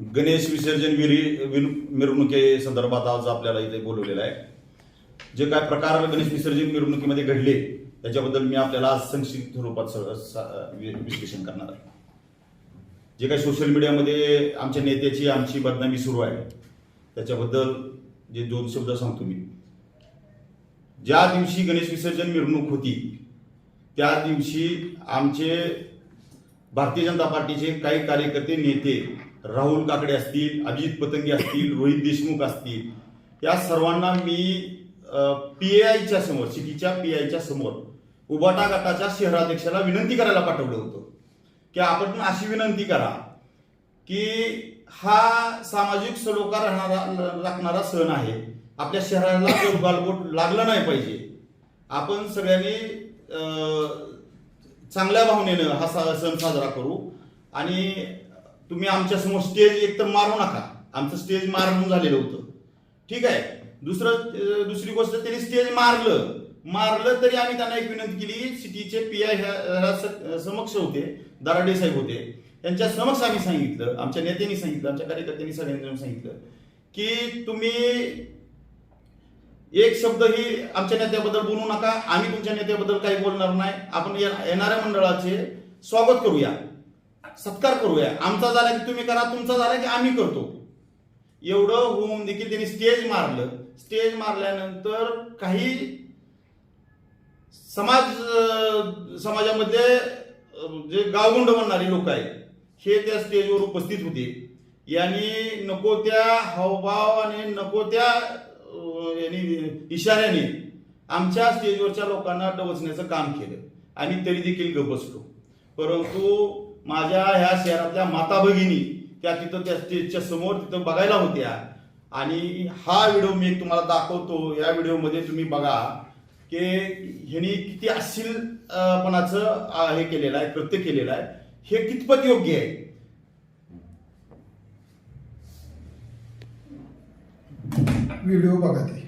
गणेश विसर्जन विरी विर- मिरवणुकी संदर्भात आज आपल्याला इथे बोलवलेलं आहे. जे काय प्रकार गणेश विसर्जन मिरवणुकीमध्ये घडले त्याच्याबद्दल मी आपल्याला आज संक्षिप्त स्वरूपात स- विश्लेषण करणार आहे. जे काही सोशल मीडियामध्ये आमच्या नेत्याची आमची बदनामी सुरू आहे त्याच्याबद्दल जे दोन शब्द सांगतो मी. ज्या दिवशी गणेश विसर्जन मिरवणूक होती त्या दिवशी आमचे भारतीय जनता पार्टीचे काही कार्यकर्ते नेते राहुल काकडे असतील अभिजित पतंगे असतील रोहित देशमुख असतील या सर्वांना मी पी आयच्या समोर सिटीच्या पी आयच्या समोर उबाटा गटाच्या शहराध्यक्षाला विनंती करायला पाठवलं होतं. की आपण अशी विनंती करा की हा सामाजिक सलोखा राहणारा राखणारा सण आहे. आपल्या शहराला गालबोट लागलं नाही पाहिजे. आपण सगळ्यांनी चांगल्या भावनेनं हा सा- सण साजरा करू. आणि तुम्ही आमच्यासमोर स्टेज एक तर मारू नका. आमचं स्टेज मारून झालेलं होतं. ठीक आहे? दुसरं दुसरी गोष्ट त्यांनी स्टेज मारलं. मारलं तरी आम्ही त्यांना एक विनंती केली सिटीचे पी आय समक्ष होते दराडे साहेब होते. त्यांच्या समक्ष आम्ही सांगितलं आमच्या नेत्यांनी सांगितलं आमच्या कार्यकर्त्यांनी सगळ्यांनी सांगितलं की तुम्ही एक शब्दही आमच्या नेत्याबद्दल बोलू नका. आम्ही तुमच्या नेत्याबद्दल काही बोलणार नाही. आपण येणाऱ्या मंडळाचे स्वागत करूया. सत्कार करूया. आमचा झाला की तुम्ही करा तुमचा झाला की आम्ही करतो. एवढं होऊन देखील त्यांनी स्टेज मारलं. स्टेज मारल्यानंतर काही समाज समाजामध्ये जे गावगुंड म्हणणारे लोक आहेत हे त्या स्टेजवर उपस्थित होते. यांनी नको त्या हावभाव आणि नको त्या यांनी इशाऱ्याने आमच्या स्टेजवरच्या लोकांना डवचण्याचं काम केलं. आणि तरी देखील गप बसलो. परंतु माझ्या ह्या शहरातल्या माता भगिनी त्या तिथं त्या स्टेजच्या समोर तिथं बघायला होत्या. आणि हा व्हिडिओ मी तुम्हाला दाखवतो. या व्हिडिओमध्ये तुम्ही बघा की ह्यांनी किती अश्लील अं, पणाचं अं, हे केलेलं आहे कृत्य केलेलं आहे. हे कितपत योग्य आहे? व्हिडिओ बघा ते.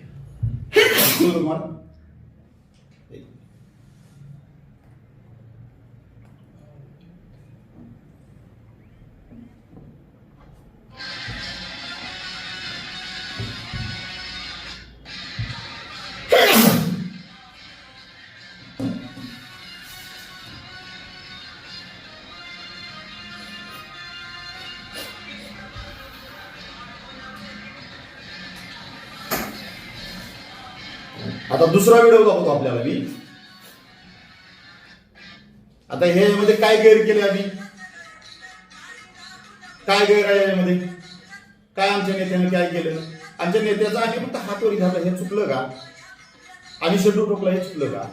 आता दुसरा व्हिडिओ दाखवतो आपल्याला मी. आता हे यामध्ये काय गैर केले आम्ही? काय गैर आहे यामध्ये काय आमच्या नेत्याने काय केलं? आमच्या नेत्याचा आम्ही फक्त हातवरी झाला हे चुकलं का? आम्ही शेड्यूल टोकलं हे चुकलं का?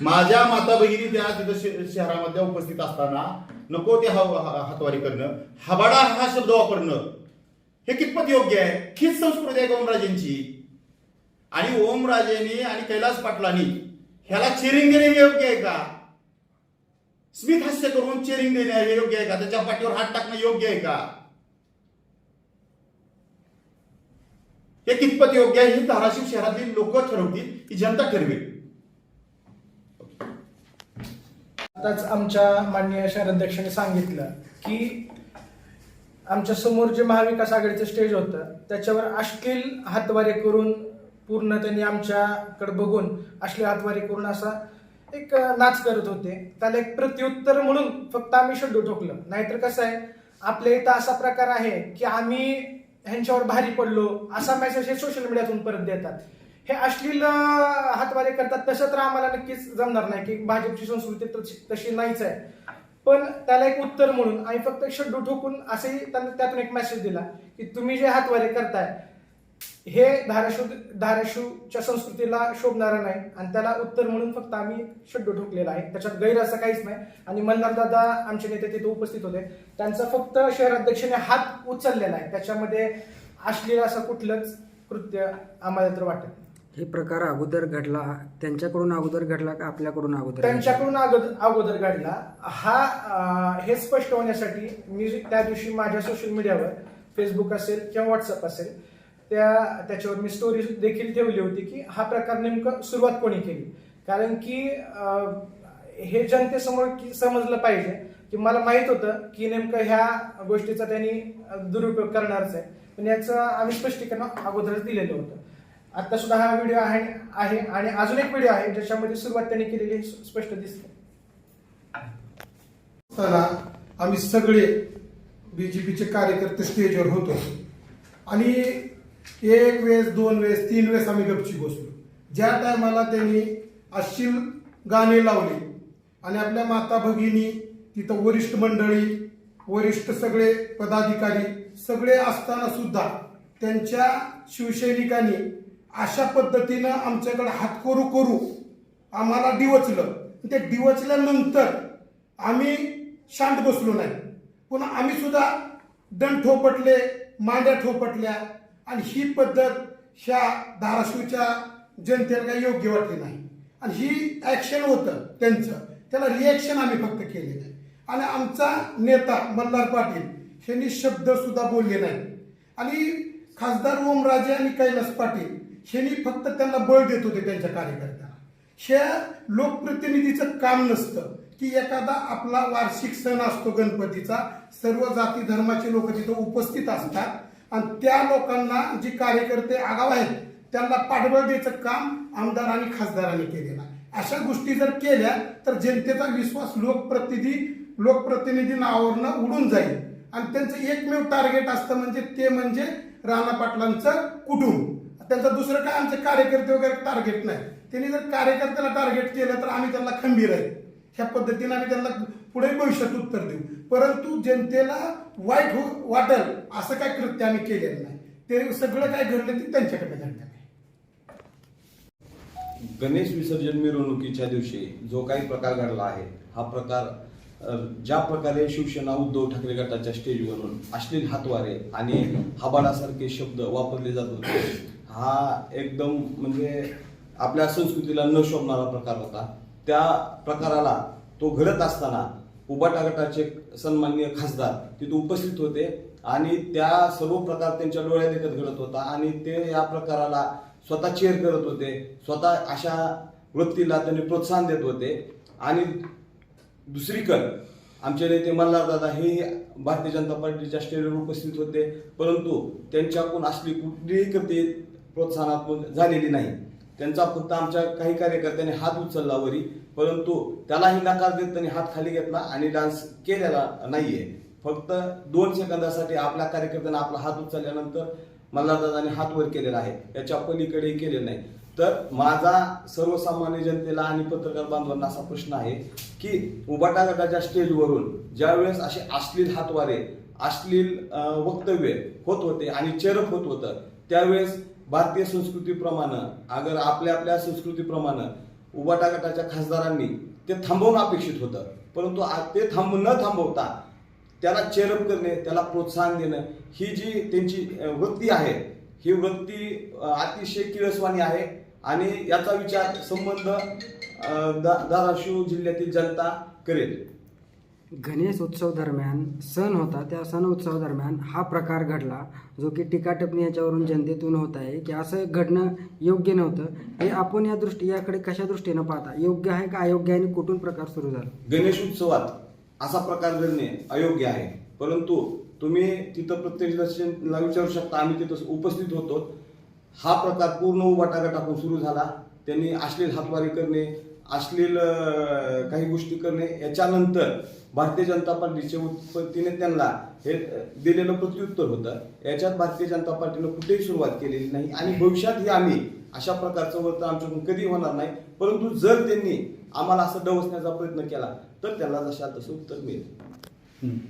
माझ्या माता भगिनी त्या तिथं शहरामध्ये उपस्थित असताना नको ते हातवारी करणं. हबाडा हा शब्द वापरणं. हे कितपत योग्य आहे? हीच संस्कृती आहे ओमराजेंची? आणि ओमराजेनी आणि कैलास पाटलांनी ह्याला चेरिंग देणे योग्य आहे का? स्मित हास्य करून चेरिंग देणे हे योग्य आहे का? त्याच्या पाठीवर हात टाकणं योग्य आहे का? हे कितपत योग्य आहे? ही धाराशिव शहरातील लोक ठरवतील ही जनता ठरवेल. आताच आमच्या माननीय शहराध्यक्षांनी सांगितलं की आमच्यासमोर जे महाविकास आघाडीचं स्टेज होतं त्याच्यावर अश्लील हातवारे करून पूर्ण त्यांनी आमच्याकडे बघून अश्लील हातवारे करून असा एक नाच करत होते. त्याला एक प्रत्युत्तर म्हणून फक्त आम्ही शोधू ठोकलं. नाहीतर कसं आहे आपल्या इथं असा प्रकार आहे की आम्ही ह्यांच्यावर भारी पडलो असा मेसेज हे सोशल मीडियातून परत देतात. हे अश्लील हातवारे करतात तसं तर आम्हाला नक्कीच जमणार नाही की भाजपची संस्कृती तशी- तशी नाहीच आहे. पण त्याला एक उत्तर म्हणून आम्ही फक्त शड्डू ठोकून असंही त्यांना त्यातून एक मेसेज दिला की तुम्ही जे हातवारे करताय हे धाराशिव धाराशिवच्या संस्कृतीला शोभणारं नाही. आणि त्याला उत्तर म्हणून फक्त आम्ही शड्डू ठोकलेला आहे. त्याच्यात गैर असं काहीच नाही. आणि मल्हार दादा आमचे नेते तिथे उपस्थित होते. त्यांचा फक्त शहराध्यक्षाने हात उचललेला आहे. त्याच्यामध्ये अश्लील असं कुठलंच कृत्य आम्हाला तर वाटत नाही. हे प्रकार अगोदर घडला त्यांच्याकडून अगोदर घडला का आपल्याकडून अगोदर त्यांच्याकडून अगोदर अगोदर घडला. हा अं, हे स्पष्ट होण्यासाठी मी त्या दिवशी माझ्या सोशल मीडियावर फेसबुक असेल किंवा व्हॉट्सअप असेल त्या त्याच्यावर मी स्टोरी देखील ठेवली होती की हा प्रकार नेमकं सुरुवात कोणी केली? कारण की अं, हे जनतेसमोर की समजलं पाहिजे की मला माहीत होतं की नेमकं ह्या गोष्टीचा त्यांनी अं, दुरुपयोग करणारच आहे. पण याचं आम्ही स्पष्टीकरण अगोदरच दिलेलं होतं. आता सुद्धा हा व्हिडिओ आहे आहे आणि अजून एक व्हिडिओ आहे ज्याच्यामध्ये सुरुवात त्यांनी केलेली स्पष्ट दिसते आम्ही सगळे बीजेपीचे कार्यकर्ते स्टेजवर होतो. आणि एक वेळेस दोन वेळेस तीन वेळेस आम्ही गपची बसलो. ज्या टायमाला त्यांनी अश्लील गाणे लावले आणि आपल्या माता भगिनी तिथं वरिष्ठ मंडळी वरिष्ठ सगळे पदाधिकारी सगळे असताना सुद्धा त्यांच्या शिवसैनिकांनी अशा पद्धतीनं आमच्याकडे हात करू करू आम्हाला डिवचलं. ते डिवचल्यानंतर आम्ही शांत बसलो नाही. पुन्हा आम्ही सुद्धा दंड ठोपटले मांड्या ठोपटल्या आणि ही पद्धत ह्या धाराशिवच्या जनतेला काही योग्य वाटली नाही. आणि ही ॲक्शन होतं त्यांचं. त्याला रिॲक्शन आम्ही फक्त केले नाही. आणि आमचा नेता मल्हार पाटील यांनी शब्दसुद्धा बोलले नाही. आणि खासदार ओमराजे आणि कैलास पाटील शनी फक्त त्यांना बळ देत होते त्यांच्या कार्यकर्त्यांना. ह्या लोकप्रतिनिधीचं काम नसतं की एखादा आपला वार्षिक सण असतो गणपतीचा सर्व जाती धर्माचे लोक तिथं उपस्थित असतात आणि त्या लोकांना जी कार्यकर्ते आगाव आहेत त्यांना पाठबळ द्यायचं काम आमदार आणि खासदारांनी केलेलं अशा गोष्टी जर केल्या तर जनतेचा विश्वास लोकप्रतिनिधी लोकप्रतिनिधी नावावरनं उडून जाईल. आणि त्यांचं एकमेव टार्गेट असतं म्हणजे ते म्हणजे राणा पाटलांचं कुटुंब. त्यांचं दुसरं काय आमचे कार्यकर्ते वगैरे टार्गेट नाही. त्यांनी जर कार्यकर्त्याला टार्गेट केलं तर आम्ही त्यांना खंबीर आहे. ह्या पद्धतीने आम्ही त्यांना पुढे भविष्यात उत्तर देऊ. परंतु जनतेला वाईट हो वाटेल असं काय कृत्य आम्ही केलेलं नाही. ते सगळं काय घडलं ते त्यांच्याकडे घडलं नाही. गणेश विसर्जन मिरवणुकीच्या दिवशी जो काही प्रकार घडला आहे हा प्रकार ज्या प्रकारे शिवसेना उद्धव ठाकरे गटाच्या स्टेजवरून अश्लील हातवारे आणि हबाडासारखे शब्द वापरले जात होते हा एकदम म्हणजे आपल्या संस्कृतीला न शोभणारा प्रकार होता. त्या प्रकाराला तो घडत असताना उबाटा गटाचे सन्माननीय खासदार तिथे उपस्थित होते आणि त्या सर्व प्रकार त्यांच्या डोळ्यात एकत घडत होता आणि ते या प्रकाराला स्वतः चेअर करत होते स्वतः अशा वृत्तीला त्यांनी प्रोत्साहन देत होते. आणि दुसरीकडे आमचे नेते मल्हारदादा हे भारतीय जनता पार्टीच्या स्टेजवर उपस्थित होते परंतु त्यांच्याकडून असली कुठलीही कृती प्रोत्साहनात्मक झालेली नाही. त्यांचा फक्त आमच्या काही कार्यकर्त्यांनी हात उचलला वरी परंतु त्यालाही नकार देत त्यांनी हात खाली घेतला आणि डान्स केलेला नाहीये. फक्त दोन सेकंदासाठी आपल्या कार्यकर्त्यांना आपला हात उचलल्यानंतर मल्हारदादाने हात वर केलेला आहे. याच्या पलीकडे केलेलं नाही. तर माझा सर्वसामान्य जनतेला आणि पत्रकार बांधवांना असा प्रश्न आहे की उबाटा गटाच्या स्टेजवरून ज्यावेळेस असे अश्लील हातवारे अश्लील वक्तव्य होत होते आणि चेरप होत होतं. त्यावेळेस भारतीय संस्कृतीप्रमाणे अगर आपल्या आपल्या संस्कृतीप्रमाणे उबाटा गटाच्या खासदारांनी ते थांबवणं अपेक्षित होतं. परंतु ते थांब न थांबवता त्याला चेरप करणे त्याला प्रोत्साहन देणं ही जी त्यांची वृत्ती आहे ही वृत्ती अतिशय किळसवाणी आहे आणि याचा विचार संबंध धाराशिव जिल्ह्यातील जनता करेल. गणेश उत्सव दरम्यान सण होता त्या सण उत्सव दरम्यान हा प्रकार घडला जो की टीका टिप्पणी याच्यावरून जनतेतून होत आहे की असं घडणं योग्य नव्हतं. हे आपण या दृष्टी याकडे कशा दृष्टीनं पाहता? योग्य आहे का अयोग्य आहे आणि कुठून प्रकार सुरू झाला? गणेश उत्सवात असा प्रकार घडणे अयोग्य आहे. परंतु तुम्ही तिथं प्रत्यक्षदर्शनला विचारू शकता आम्ही तिथं उपस्थित होतो. हा प्रकार पूर्ण उभाटागटापून सुरू झाला. त्यांनी अश्लील हातवारी करणे अश्लील काही गोष्टी करणे याच्यानंतर भारतीय जनता पार्टीच्या उत्पत्तीने त्यांना हे दिलेलं प्रत्युत्तर होतं. याच्यात भारतीय जनता पार्टीनं कुठेही सुरुवात केलेली नाही आणि भविष्यातही आम्ही अशा प्रकारचं वर्तन आमच्याकडून कधी होणार नाही. परंतु जर त्यांनी आम्हाला असं डवसण्याचा प्रयत्न केला तर त्याला जशा तसं उत्तर मिळेल.